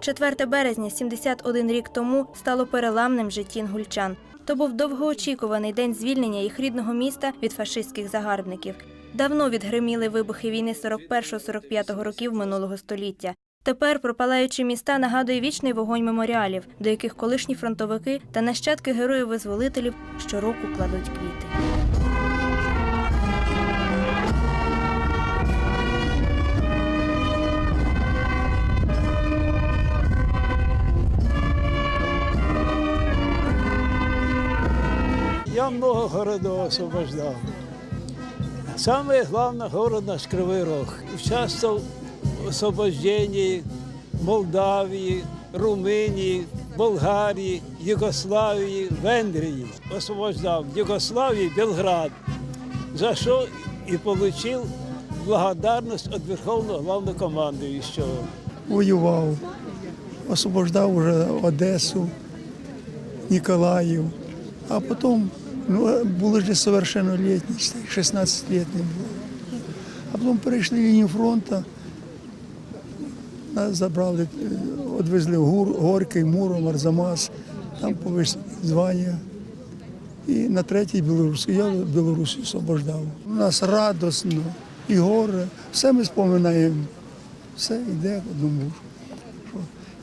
4 березня, 71 рік тому, стало переламним житті інгульчан. То був довгоочікуваний день звільнення їх рідного міста від фашистських загарбників. Давно відгриміли вибухи війни 41-45 років минулого століття. Тепер пропалаючі міста нагадує вічний вогонь меморіалів, до яких колишні фронтовики та нащадки героїв-визволителів щороку кладуть квіти. Я много городов освобождал. Самое главное город наш Кривий Рог. Участвовал в освобождении Молдавии, Румынии, Болгарии, Югославии, Венгрии. Освобождал в Югославии Белград, за что и получил благодарность от Верховного Главнокомандующего. воював, освобождав вже Одесу, Ніколаїв, а потім ну, були ж совершеннолетні, 16-літні були. А потім перейшли лінію фронту, нас забрали, відвезли в Гур, Горький, Муром, Арзамас, там повищили звання. І на третій Білорусі, я Білорусі освобождав. У нас радосно і горе, все ми споминаємо. Все йде в одному.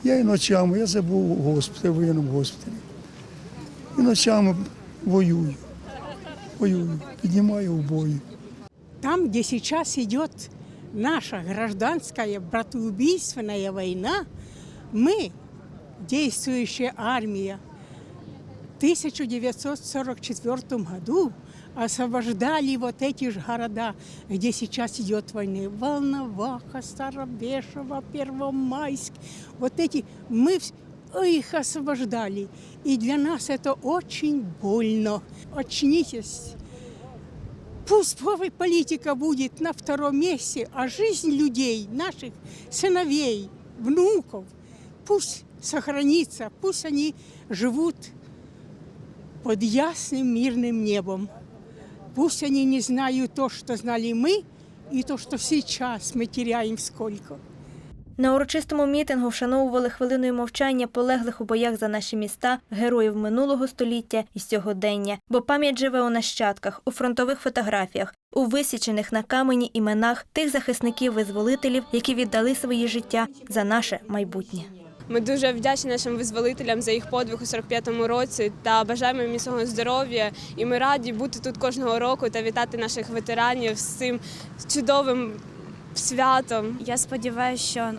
Я і ночами, я забув у госпіталі, в воєнному госпіталі. І ночами воюю. Воюю, піднімаю в. Там, где сейчас идет наша гражданская братоубийственная война, мы, действующая армия, в 1944 году освобождали вот эти же города, где сейчас идет война. Волноваха, Старобешево, Первомайск. Вот эти мы их освобождали. И для нас это очень больно. Очнитесь. Пусть политика будет на втором месте, а жизнь людей, наших сыновей, внуков, пусть сохранится, пусть они живут под ясным мирным небом. Пусть они не знают то, что знали мы, и то, что сейчас мы теряем сколько. На урочистому мітингу вшановували хвилиною мовчання полеглих у боях за наші міста, героїв минулого століття і сьогодення, бо пам'ять живе у нащадках, у фронтових фотографіях, у висічених на камені іменах тих захисників-визволителів, які віддали свої життя за наше майбутнє. Ми дуже вдячні нашим визволителям за їх подвиг у 45-му році та бажаємо їм міцного здоров'я. І ми раді бути тут кожного року та вітати наших ветеранів з цим чудовим святом. Я сподіваюся, що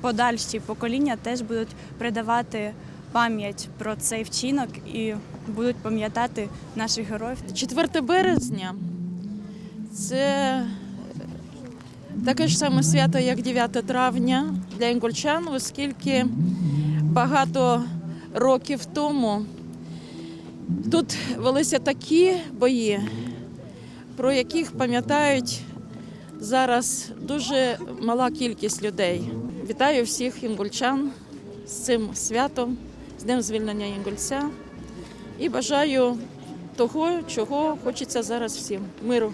подальші покоління теж будуть передавати пам'ять про цей вчинок і будуть пам'ятати наших героїв. 4 березня це таке ж саме свято, як 9 травня для інгульчан, оскільки багато років тому тут велися такі бої, про яких пам'ятають зараз дуже мала кількість людей. Вітаю всіх інгульчан з цим святом, з Днем звільнення інгульця і бажаю того, чого хочеться зараз всім миру.